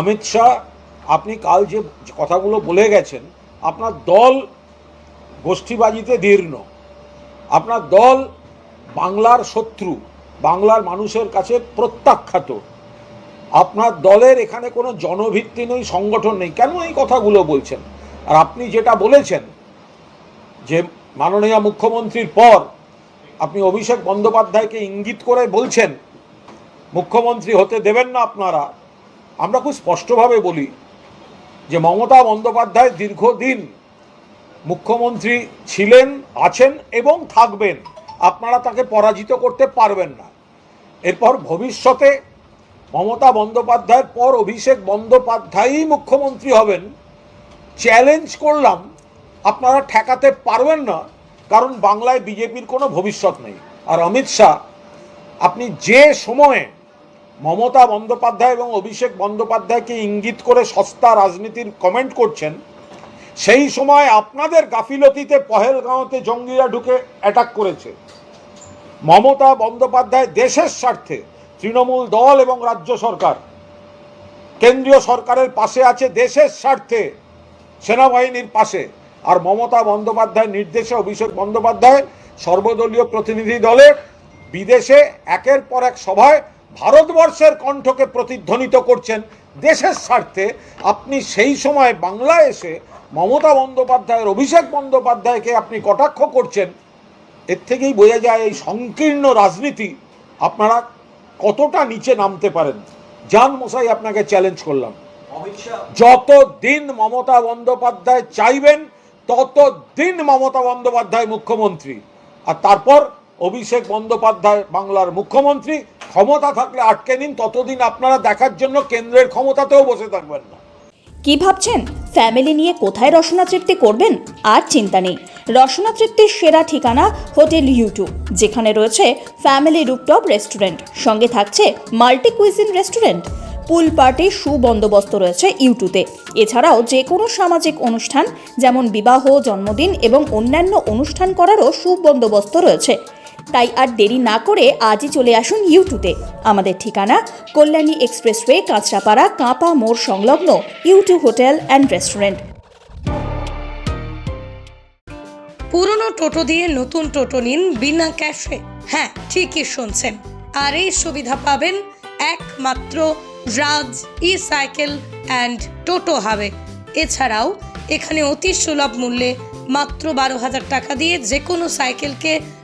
অমিত শাহ, আপনি কাল যে কথাগুলো বলে গেছেন, আপনার দল গোষ্ঠীবাজিতে দীর্ণ। আপনার দল বাংলার শত্রু, বাংলার মানুষের কাছে প্রত্যাখ্যাত। আপনার দলের এখানে কোনো জনভিত্তি নেই, সংগঠন নেই, কেন এই কথাগুলো বলছেন? আর আপনি যেটা বলেছেন, যে মাননীয় মুখ্যমন্ত্রীর পর আপনি অভিষেক বন্দ্যোপাধ্যায়কে ইঙ্গিত করে বলছেন, মুখ্যমন্ত্রী হতে দেবেন না আপনারা আমরা খুব স্পষ্টভাবে বলি যে মমতা বন্দ্যোপাধ্যায় দীর্ঘদিন মুখ্যমন্ত্রী ছিলেন, আছেন এবং থাকবেন। আপনারা তাকে পরাজিত করতে পারবেন না। এরপর ভবিষ্যতে মমতা বন্দ্যোপাধ্যায়ের পর অভিষেক বন্দ্যোপাধ্যায়ই মুখ্যমন্ত্রী হবেন। চ্যালেঞ্জ করলাম, আপনারা ঠেকাতে পারবেন না, কারণ বাংলায় বিজেপির কোনো ভবিষ্যৎ নেই। আর অমিত শাহ, আপনি যে সময়ে মমতা বন্দ্যোপাধ্যায় এবং অভিষেক বন্দ্যোপাধ্যায়কে ইঙ্গিত করে সস্তা রাজনীতির কমেন্ট করছেন, সেই সময় আপনাদের গাফিলতিতে পহেলগাঁওতে জঙ্গিরা ঢুকে অ্যাটাক করেছে। মমতা বন্দ্যোপাধ্যায় দেশের স্বার্থে তৃণমূল দল এবং রাজ্য সরকার, কেন্দ্রীয় সরকারের পাশে আছে দেশের স্বার্থে সেনাবাহিনীর পাশে। আর মমতা বন্দ্যোপাধ্যায় নির্দেশে অভিষেক বন্দ্যোপাধ্যায় সর্বদলীয় প্রতিনিধি দলের বিদেশে একের পর এক সভায় ভারতবর্ষের কণ্ঠকে প্রতিধ্বনিত করছেন দেশের স্বার্থে। আপনি সেই সময় বাংলায় এসে মমতা বন্দ্যোপাধ্যায়ের অভিষেক বন্দ্যোপাধ্যায়কে আপনি কটাক্ষ করছেন এর থেকেই বোঝা যায় এই সংকীর্ণ রাজনীতি আপনারা কতটা নিচে নামতে পারেন। জান মশাই আপনাকে চ্যালেঞ্জ করলাম। যত দিন মমতা বন্দ্যোপাধ্যায় চাইবেন তত দিন মমতা বন্দ্যোপাধ্যায় মুখ্যমন্ত্রী। আর তারপর অভিষেক বন্দ্যোপাধ্যায় বাংলার মুখ্যমন্ত্রী ক্ষমতা থাকলে আটকে নিন ততদিন আপনারা দেখার জন্য কেন্দ্রের ক্ষমতাতেও বসে থাকবেন না। কি ভাবছেন? ফ্যামিলি নিয়ে কোথায় রসনা তৃপ্তি করবেন? আর চিন্তা নেই। রসনা তৃপ্তির সেরা ঠিকানা হোটেল ইউটু, যেখানে রয়েছে ফ্যামিলি রুপটপ রেস্টুরেন্ট, সঙ্গে থাকছে মাল্টি কুইজিন রেস্টুরেন্ট। পুল পার্টির সুবন্দোবস্ত রয়েছে ইউটুতে। এছাড়াও যে কোনো সামাজিক অনুষ্ঠান, যেমন বিবাহ, জন্মদিন এবং অন্যান্য অনুষ্ঠান করারও সুবন্দোবস্ত রয়েছে। তাই আর দেরি না করে আজই চলে আসুন ইউটুতে। আমাদের ঠিকানা কল্যাণী এক্সপ্রেসওয়ে, কাঁচরাপাড়া, কাঁপা মোড় সংলগ্ন ইউটু হোটেল অ্যান্ড রেস্টুরেন্ট। পুরনো টোটো দিয়ে নতুন টোটো নিন বিনা ক্যাশে। হ্যাঁ ঠিকই শুনছেন। আর এই সুবিধা পাবেন একমাত্র রাজ ই সাইকেল অ্যান্ড টোটো হাবে। এছাড়াও এখানে অতি সুলভ মূল্যে মাত্র বারো হাজার টাকা দিয়ে যে কোনো সাইকেলকে